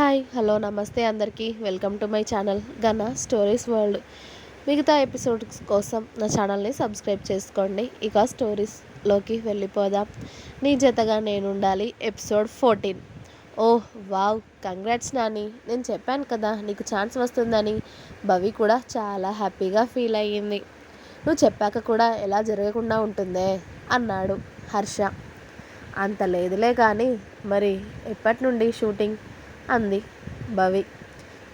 Hi hello నమస్తే అందరికీ. Welcome to my channel గన స్టోరీస్ వరల్డ్. మిగతా ఎపిసోడ్స్ కోసం నా ఛానల్ని సబ్స్క్రైబ్ చేసుకోండి. ఇక స్టోరీస్లోకి వెళ్ళిపోదాం. నీ జతగా నేను ఉండాలి episode fourteen. Oh wow congrats Nani. నేను చెప్పాను కదా నీకు ఛాన్స్ వస్తుందని. భవి కూడా చాలా హ్యాపీగా ఫీల్ అయ్యింది. నువ్వు చెప్పాక కూడా ఎలా జరగకుండా ఉంటుందే? అన్నాడు హర్ష. అంత లేదులే కానీ మరి ఎప్పటి నుండి షూటింగ్? అంది భవి.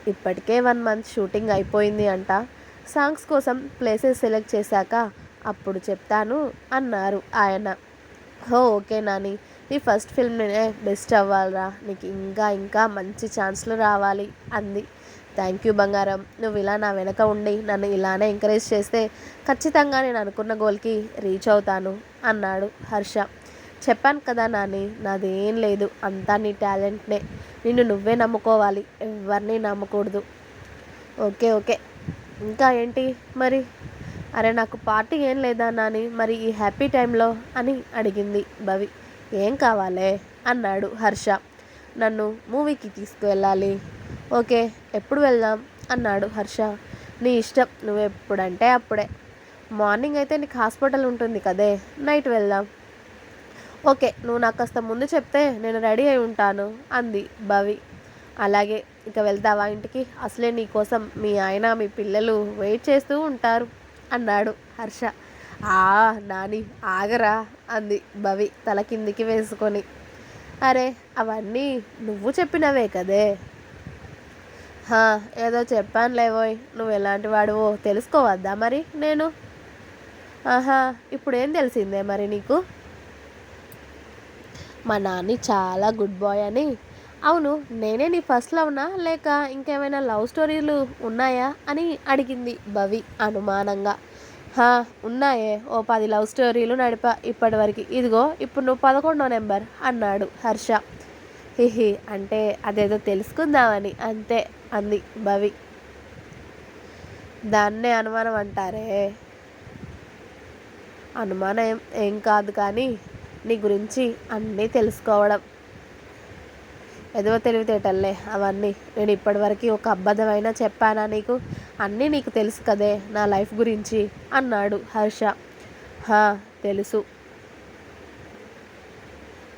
ఇప్పటికే వన్ మంత్ షూటింగ్ అయిపోయింది అంట. సాంగ్స్ కోసం ప్లేసెస్ సెలెక్ట్ చేశాక అప్పుడు చెప్తాను అన్నారు ఆయన. హో ఓకే నాని. నీ ఫస్ట్ ఫిల్మ్నే బెస్ట్ అవ్వాలిరా. నీకు ఇంకా ఇంకా మంచి ఛాన్స్లు రావాలి అంది. థ్యాంక్ యూ బంగారం. నువ్వు ఇలా నా వెనక ఉండి నన్ను ఇలానే ఎంకరేజ్ చేస్తే ఖచ్చితంగా నేను అనుకున్న గోల్కి రీచ్ అవుతాను అన్నాడు హర్ష. చెప్పాను కదా నాని నాదేం లేదు. అంతా నీ టాలెంట్నే. నిన్ను నువ్వే నమ్ముకోవాలి. ఎవరిని నమ్మకూడదు. Okay okay. ఇంకా ఏంటి మరి? అరే నాకు పార్టీ ఏం లేదా నాని? మరి ఈ హ్యాపీ టైంలో అని అడిగింది భవి. ఏం కావాలే? అన్నాడు హర్ష. నన్ను మూవీకి తీసుకువెళ్ళాలి. ఓకే ఎప్పుడు వెళ్దాం? అన్నాడు హర్ష. నీ ఇష్టం నువ్వు ఎప్పుడంటే అప్పుడే. మార్నింగ్ అయితే నీకు హాస్పిటల్ ఉంటుంది కదే. నైట్ వెళ్దాం. ఓకే నువ్వు నాకు కాస్త ముందు చెప్తే నేను రెడీ అయి ఉంటాను అంది భవి. అలాగే ఇక వెళ్తావా ఇంటికి? అసలే నీకోసం మీ ఆయన మీ పిల్లలు వెయిట్ చేస్తూ ఉంటారు అన్నాడు హర్ష. ఆ నాని ఆగరా అంది భవి తల కిందికి వేసుకొని. అరే అవన్నీ నువ్వు చెప్పినవే కదే. ఏదో చెప్పానులేవోయ్ నువ్వు ఎలాంటి వాడువో తెలుసుకోవద్దా మరి నేను? ఆహా ఇప్పుడు ఏం తెలిసిందే మరి నీకు? మా నాన్న చాలా గుడ్ బాయ్ అని. అవును నేనే నీ ఫస్ట్ లవ్నా లేక ఇంకేమైనా లవ్ స్టోరీలు ఉన్నాయా? అని అడిగింది భవి అనుమానంగా. హా ఉన్నాయే. ఓ పది లవ్ స్టోరీలు నడిపా ఇప్పటివరకు. ఇదిగో ఇప్పుడు నువ్వు పదకొండో నెంబర్ అన్నాడు హర్ష. హిహి అంటే అదేదో తెలుసుకుందామని అంతే అంది భవి. దాన్నే అనుమానం అంటారే? అనుమానం ఏం ఏం కాదు కానీ నీ గురించి అన్నీ తెలుసుకోవడం. ఏదో తెలివితేటల్లే అవన్నీ. నేను ఇప్పటివరకు ఒక అబద్ధమైనా చెప్పానా నీకు? అన్నీ నీకు తెలుసు కదే నా లైఫ్ గురించి అన్నాడు హర్ష. హా తెలుసు.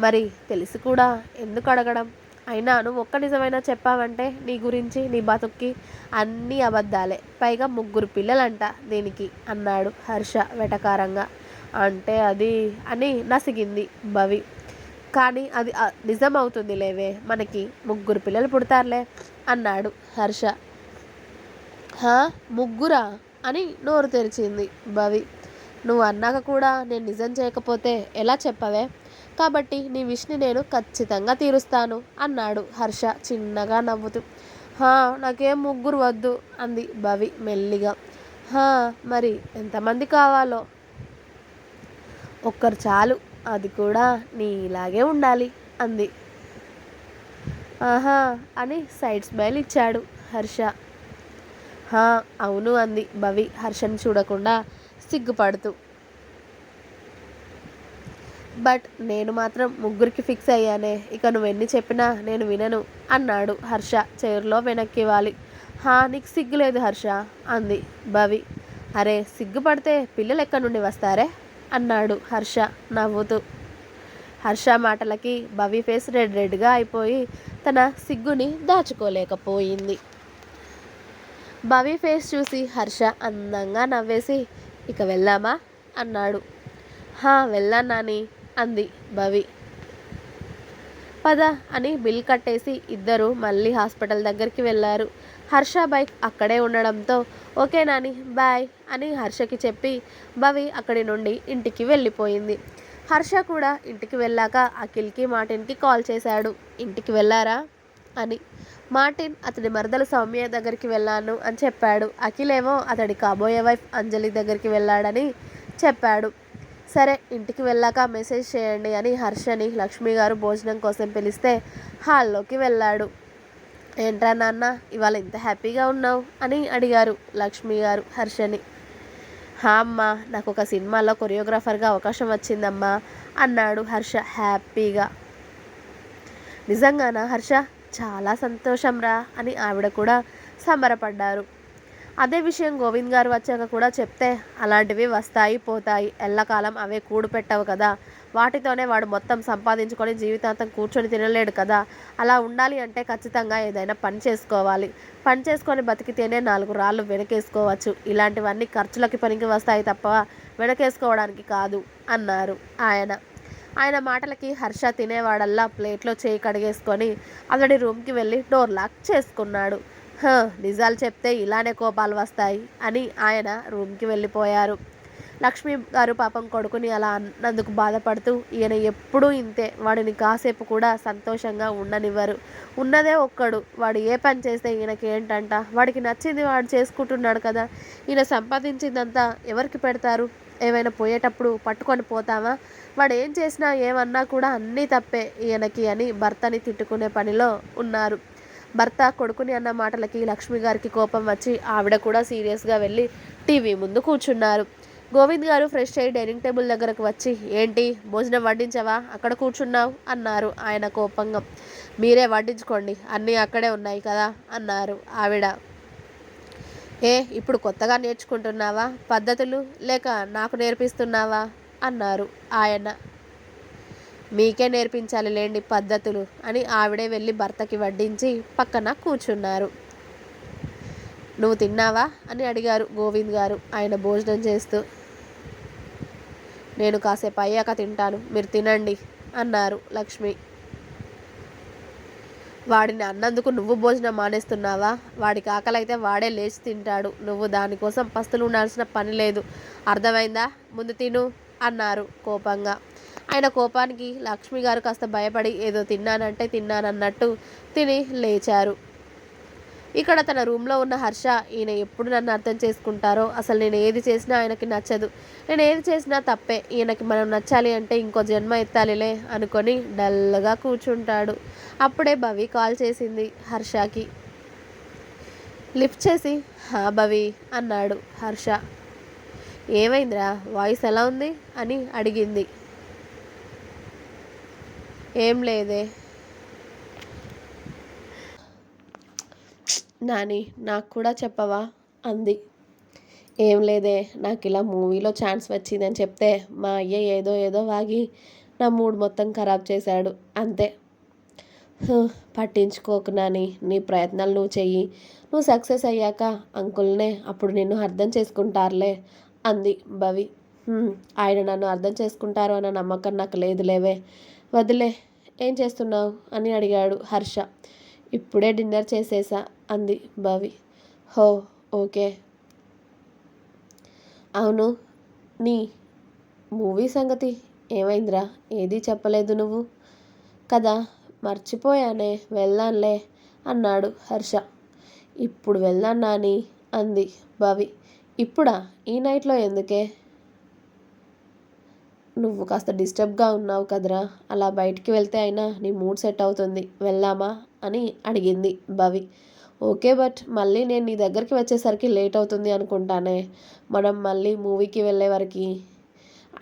మరి తెలిసి కూడా ఎందుకు అడగడం? అయినా నువ్వు ఒక్క నిజమైనా చెప్పావంటే నీ గురించి నీ బతుక్కి అన్నీ అబద్ధాలే. పైగా ముగ్గురు పిల్లలంట దీనికి అన్నాడు హర్ష వెటకారంగా. అంటే అది అని నసిగింది భవి. కానీ అది నిజం అవుతుంది లేవే మనకి ముగ్గురు పిల్లలు పుడతారులే అన్నాడు హర్ష. ముగ్గురా? అని నోరు తెరిచింది భవి. నువ్వు అన్నాక కూడా నేను నిజం చేయకపోతే ఎలా చెప్పవే? కాబట్టి నీ విష్ని నేను ఖచ్చితంగా తీరుస్తాను అన్నాడు హర్ష చిన్నగా నవ్వుతూ. హా నాకేం ముగ్గురు వద్దు అంది భవి మెల్లిగా. హా మరి ఎంతమంది కావాలో? ఒక్కరు చాలు అది కూడా నీలాగే ఉండాలి అంది. ఆహా అని సైడ్ స్మైల్ ఇచ్చాడు హర్ష. హా అవును అంది భవి హర్షని చూడకుండా సిగ్గుపడుతూ. బట్ నేను మాత్రం ముగ్గురికి ఫిక్స్ అయ్యానే ఇక నువ్వు ఎన్ని చెప్పినా నేను వినను అన్నాడు హర్ష చైర్లో వెనక్కి ఇవ్వాలి హా నీకు సిగ్గు లేదు హర్ష అంది భవి. అరే సిగ్గుపడితే పిల్లలు ఎక్కడి నుండి వస్తారే? అన్నాడు హర్ష నవ్వుతూ. హర్ష మాటలకి భవి ఫేస్ రెడ్ రెడ్గా అయిపోయి తన సిగ్గుని దాచుకోలేకపోయింది. భవి ఫేస్ చూసి హర్ష అందంగా నవ్వేసి ఇక వెళ్దామా? అన్నాడు. హా వెళ్ళానాని అంది భవి. పద అని బిల్ కట్టేసి ఇద్దరు మళ్ళీ హాస్పిటల్ దగ్గరికి వెళ్ళారు. హర్ష బైక్ అక్కడే ఉండడంతో ఓకే నాని బాయ్ అని హర్షకి చెప్పి భవి అక్కడి నుండి ఇంటికి వెళ్ళిపోయింది. హర్ష కూడా ఇంటికి వెళ్ళాక అఖిల్కి మార్టిన్కి కాల్ చేశాడు. ఇంటికి వెళ్ళారా? అని. మార్టిన్ అతడి మరదల సౌమ్య దగ్గరికి వెళ్ళాను అని చెప్పాడు. అఖిలేమో అతడి కాబోయే వైఫ్ అంజలి దగ్గరికి వెళ్ళాడని చెప్పాడు. సరే ఇంటికి వెళ్ళాక మెసేజ్ చేయండి అని హర్షని లక్ష్మి గారు భోజనం కోసం పిలిస్తే హాల్లోకి వెళ్ళాడు. ఏంట్రా నాన్న ఇవాళ ఇంత హ్యాపీగా ఉన్నావు? అని అడిగారు లక్ష్మి గారు హర్షని. హా అమ్మా నాకు ఒక సినిమాలో కొరియోగ్రాఫర్గా అవకాశం వచ్చిందమ్మా అన్నాడు హర్ష హ్యాపీగా. నిజంగానా హర్ష? చాలా సంతోషంరా అని ఆవిడ కూడా సంబరపడ్డారు. అదే విషయం గోవింద్ గారు వచ్చాక కూడా చెప్తే అలాంటివి వస్తాయి పోతాయి. ఎల్లకాలం అవే కూడు పెట్టవు కదా. వాటితోనే వాడు మొత్తం సంపాదించుకొని జీవితాంతం కూర్చొని తినలేడు కదా. అలా ఉండాలి అంటే ఖచ్చితంగా ఏదైనా పని చేసుకోవాలి. పని చేసుకొని బతికితేనే నాలుగు రాళ్ళు వెనకేసుకోవచ్చు. ఇలాంటివన్నీ ఖర్చులకి పనికి వస్తాయి తప్ప వెనకేసుకోవడానికి కాదు అన్నారు ఆయన. ఆయన మాటలకి హర్ష తినేవాడల్లా ప్లేట్లో చేయి కడిగేసుకొని అతడి రూమ్కి వెళ్ళి డోర్ లాక్ చేసుకున్నాడు. నిజాలు చెప్తే ఇలానే కోపాలు వస్తాయి అని ఆయన రూమ్కి వెళ్ళిపోయారు. లక్ష్మి గారు పాపం కొడుకుని అలా అన్నందుకు బాధపడుతూ ఈయన ఎప్పుడూ ఇంతే వాడిని కాసేపు కూడా సంతోషంగా ఉండనివ్వరు. ఉన్నదే ఒక్కడు వాడు ఏ పని చేస్తే ఈయనకి ఏంటంట వాడికి నచ్చింది వాడు చేసుకుంటున్నాడు కదా ఈయన సంపాదించిందంతా ఎవరికి పెడతారు? ఏమైనా పోయేటప్పుడు పట్టుకొని పోతామా వాడు ఏం చేసినా ఏమన్నా కూడా అన్నీ తప్పే ఈయనకి అని భర్తని తిట్టుకునే పనిలో ఉన్నారు. భర్త కొడుకుని అన్న మాటలకి లక్ష్మి గారికి కోపం వచ్చి ఆవిడ కూడా సీరియస్గా వెళ్ళి టీవీ ముందు కూర్చున్నారు. గోవింద్ గారు ఫ్రెష్ అయ్యి డైనింగ్ టేబుల్ దగ్గరకు వచ్చి ఏంటి భోజనం వడ్డించవా? అక్కడ కూర్చున్నావు? అన్నారు ఆయన కోపంగా. మీరే వడ్డించుకోండి అన్నీ అక్కడే ఉన్నాయి కదా? అన్నారు ఆవిడ. ఏ ఇప్పుడు కొత్తగా నేర్చుకుంటున్నావా? పద్ధతులు లేక నాకు నేర్పిస్తున్నావా? అన్నారు ఆయన. మీకే నేర్పించాలి లేండి పద్ధతులు అని ఆవిడే వెళ్ళి భర్తకి వడ్డించి పక్కన కూర్చున్నారు. నువ్వు తిన్నావా? అని అడిగారు గోవింద్ గారు ఆయన భోజనం చేస్తూ. నేను కాసేపు అయ్యాక తింటాను మీరు తినండి అన్నారు లక్ష్మి. వాడిని అన్నందుకు నువ్వు భోజనం మానేస్తున్నావా? వాడికి ఆకలైతే వాడే లేచి తింటాడు. నువ్వు దానికోసం పస్తులు ఉండాల్సిన పని లేదు. అర్థమైందా? ముందు తిను అన్నారు కోపంగా. ఆయన కోపానికి లక్ష్మి గారు కాస్త భయపడి ఏదో తిన్నానంటే తిన్నానన్నట్టు తిని లేచారు. ఇక్కడ తన రూమ్లో ఉన్న హర్ష ఈయన ఎప్పుడు నన్ను అర్థం చేసుకుంటారో అసలు నేను ఏది చేసినా ఆయనకి నచ్చదు. నేను ఏది చేసినా తప్పే ఈయనకి మనం నచ్చాలి అంటే ఇంకో జన్మ ఎత్తాలిలే అనుకొని డల్గా కూర్చుంటాడు. అప్పుడే భవి కాల్ చేసింది హర్షకి. లిఫ్ట్ చేసి హా భవి అన్నాడు హర్ష. ఏమైందిరా? వాయిస్ ఎలా ఉంది? అని అడిగింది. ఏం లేదే. నాని నాకు కూడా చెప్పవా? అంది. ఏం లేదే నాకు ఇలా మూవీలో ఛాన్స్ వచ్చిందని చెప్తే మా అయ్య ఏదో ఏదో వాగి నా మూడ్ మొత్తం ఖరాబ్ చేశాడు. అంతే. పట్టించుకోకు నాని నీ ప్రయత్నాలు నువ్వు చెయ్యి. నువ్వు సక్సెస్ అయ్యాక అంకుల్నే అప్పుడు నిన్ను అర్థం చేసుకుంటారులే అంది భవి. ఆయన నన్ను అర్థం చేసుకుంటారు అన్న నమ్మకం నాకు లేదు లేవే. వదిలే ఏం చేస్తున్నావు? అని అడిగాడు హర్ష. ఇప్పుడే డిన్నర్ చేసేసా అంది భవి. హో ఓకే. అవును నీ మూవీ సంగతి ఏమైందిరా? ఏదీ చెప్పలేదు నువ్వు? కదా మర్చిపోయానే వెళ్దాంలే అన్నాడు హర్ష. ఇప్పుడు వెళ్దాం నాని అంది భవి. ఇప్పుడా? ఈ నైట్లో ఎందుకే? నువ్వు కాస్త డిస్టర్బ్గా ఉన్నావు కదరా. అలా బయటికి వెళ్తే అయినా నీ మూడ్ సెట్ అవుతుంది. వెళ్దామా? అని అడిగింది భవి. ఓకే బట్ మళ్ళీ నేను నీ దగ్గరికి వచ్చేసరికి లేట్ అవుతుంది అనుకుంటానే. మనం మళ్ళీ మూవీకి వెళ్ళే వరకు.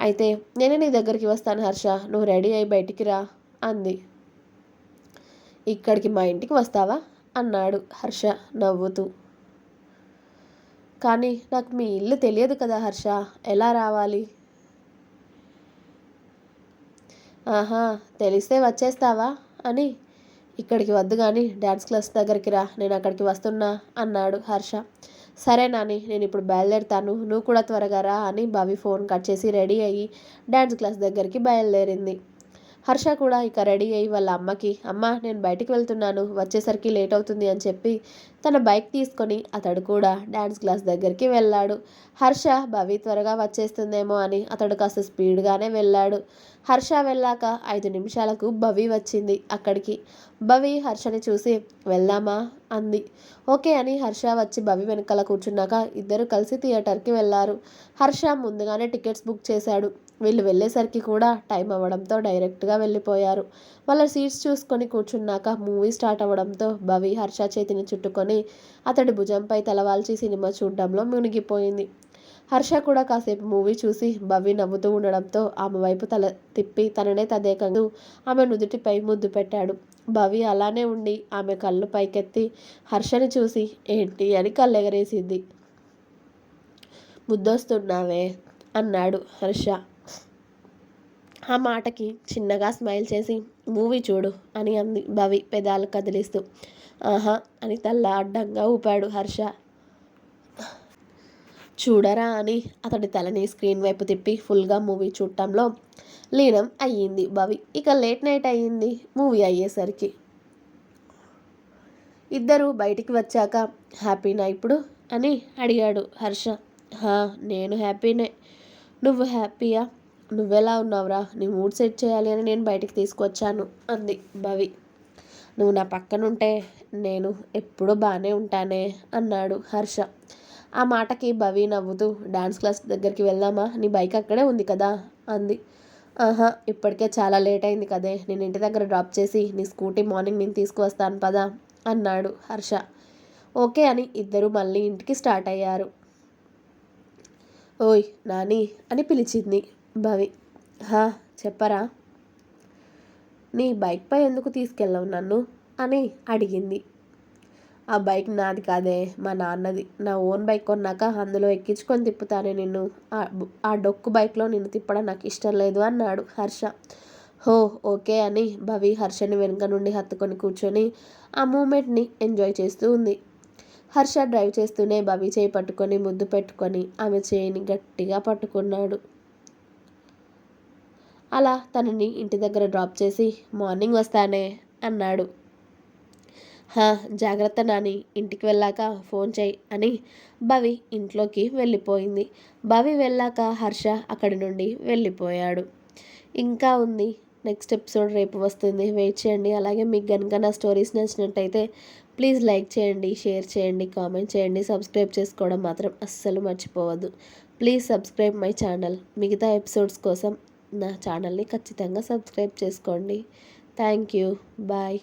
అయితే నేనే నీ దగ్గరికి వస్తాను హర్ష. నువ్వు రెడీ అయి బయటికి రా అంది. ఇక్కడికి మా ఇంటికి వస్తావా? అన్నాడు హర్ష నవ్వుతూ. కానీ నాకు మీ ఇల్లు తెలియదు కదా హర్ష. ఎలా రావాలి? ఆహా తెలిస్తే వచ్చేస్తావా అని. ఇక్కడికి వద్దు కానీ డ్యాన్స్ క్లాస్ దగ్గరికి రా నేను అక్కడికి వస్తున్నా అన్నాడు హర్ష. సరే నాని నేను ఇప్పుడు బయలుదేరుతాను నువ్వు కూడా త్వరగా రా అని బావి ఫోన్ కట్ చేసి రెడీ అయ్యి డ్యాన్స్ క్లాస్ దగ్గరికి బయలుదేరింది. హర్ష కూడా ఇక రెడీ అయ్యి వాళ్ళ అమ్మకి అమ్మ నేను బయటికి వెళ్తున్నాను వచ్చేసరికి లేట్ అవుతుంది అని చెప్పి తన బైక్ తీసుకొని అతడు కూడా డ్యాన్స్ క్లాస్ దగ్గరికి వెళ్ళాడు. హర్ష భవి త్వరగా వచ్చేస్తుందేమో అని అతడు కాస్త స్పీడ్గానే వెళ్ళాడు. హర్ష వెళ్ళాక ఐదు నిమిషాలకు భవి వచ్చింది అక్కడికి. భవి హర్షని చూసి వెళ్దామా? అంది. ఓకే అని హర్ష వచ్చి భవి వెనకాల కూర్చున్నాక ఇద్దరు కలిసి థియేటర్కి వెళ్ళారు హర్ష ముందుగానే టికెట్స్ బుక్ చేశాడు. వీళ్ళు వెళ్ళేసరికి కూడా టైం అవ్వడంతో డైరెక్ట్గా వెళ్ళిపోయారు. వాళ్ళ సీట్స్ చూసుకొని కూర్చున్నాక మూవీ స్టార్ట్ అవ్వడంతో భవి హర్ష చేతిని చుట్టుకొని అతడి భుజంపై తలవాల్చి సినిమా చూడడంలో మునిగిపోయింది. హర్ష కూడా కాసేపు మూవీ చూసి భవి నవ్వుతూ ఉండడంతో ఆమె వైపు తల తిప్పి తననే తదేకంగా ఆమె నుదుటిపై ముద్దు పెట్టాడు. భవి అలానే ఉండి ఆమె కళ్ళు పైకెత్తి హర్షని చూసి ఏంటి అని కళ్ళెగరేసింది. ముద్దొస్తున్నావే అన్నాడు హర్ష. ఆ మాటకి చిన్నగా స్మైల్ చేసి మూవీ చూడు అని అంది భవి పెదాలు కదిలిస్తూ. ఆహా అని తల్ల అడ్డంగా ఊపాడు హర్ష. చూడరా అని అతడి తలని స్క్రీన్ వైపు తిప్పి ఫుల్గా మూవీ చూడటంలో లీనం అయ్యింది భవి. ఇక లేట్ నైట్ అయ్యింది మూవీ అయ్యేసరికి. ఇద్దరు బయటికి వచ్చాక హ్యాపీనా ఇప్పుడు అని అడిగాడు హర్ష. నేను హ్యాపీనే. నువ్వు హ్యాపీయా? నువ్వెలా ఉన్నావురా? నీ మూడ్ సెట్ చేయాలి అని నేను బయటికి తీసుకొచ్చాను అంది భవి. నువ్వు నా పక్కనుంటే నేను ఎప్పుడూ బాగానే ఉంటానే అన్నాడు హర్ష. ఆ మాటకి భవి నవ్వుతూ డాన్స్ క్లాస్ దగ్గరికి వెళ్దామా? నీ బైక్ అక్కడే ఉంది కదా? అంది. ఆహా ఇప్పటికే చాలా లేట్ అయింది కదే. నేను ఇంటి దగ్గర డ్రాప్ చేసి నీ స్కూటీ మార్నింగ్ నేను తీసుకువస్తాను పదా? అన్నాడు హర్ష. ఓకే అని ఇద్దరు మళ్ళీ ఇంటికి స్టార్ట్ అయ్యారు. ఓయ్ నాని అని పిలిచింది భవి. హా చెప్పరా? నీ బైక్పై ఎందుకు తీసుకెళ్ళవు నన్ను? అని అడిగింది. ఆ బైక్ నాది కాదే మా నాన్నది. నా ఓన్ బైక్ కొన్నాక అందులో ఎక్కించుకొని తిప్పుతానే నిన్ను. ఆ డొక్కు బైక్లో నిన్ను తిప్పడం నాకు ఇష్టం లేదు అన్నాడు హర్ష. హో ఓకే అని భవి హర్షని వెనుక నుండి హత్తుకొని కూర్చొని ఆ మూమెంట్ని ఎంజాయ్ చేస్తూ ఉంది. హర్ష డ్రైవ్ చేస్తూనే భవి చేయి పట్టుకొని ముద్దు పెట్టుకొని ఆమె చేయిని గట్టిగా పట్టుకున్నాడు. అలా తనని ఇంటి దగ్గర డ్రాప్ చేసి మార్నింగ్ వస్తానే అన్నాడు. జాగ్రత్త నాని ఇంటికి వెళ్ళాక ఫోన్ చేయి అని భవి ఇంట్లోకి వెళ్ళిపోయింది. భవి వెళ్ళాక హర్ష అక్కడి నుండి వెళ్ళిపోయాడు. ఇంకా ఉంది. నెక్స్ట్ ఎపిసోడ్ రేపు వస్తుంది. వెయిట్ చేయండి. అలాగే మీకు కనుక నా స్టోరీస్ నచ్చినట్టయితే ప్లీజ్ లైక్ చేయండి షేర్ చేయండి కామెంట్ చేయండి. సబ్స్క్రైబ్ చేసుకోవడం మాత్రం అస్సలు మర్చిపోవద్దు. Please subscribe my channel. మిగతా ఎపిసోడ్స్ కోసం నా ఛానల్ని ఖచ్చితంగా సబ్స్క్రైబ్ చేసుకోండి. Thank you. బాయ్.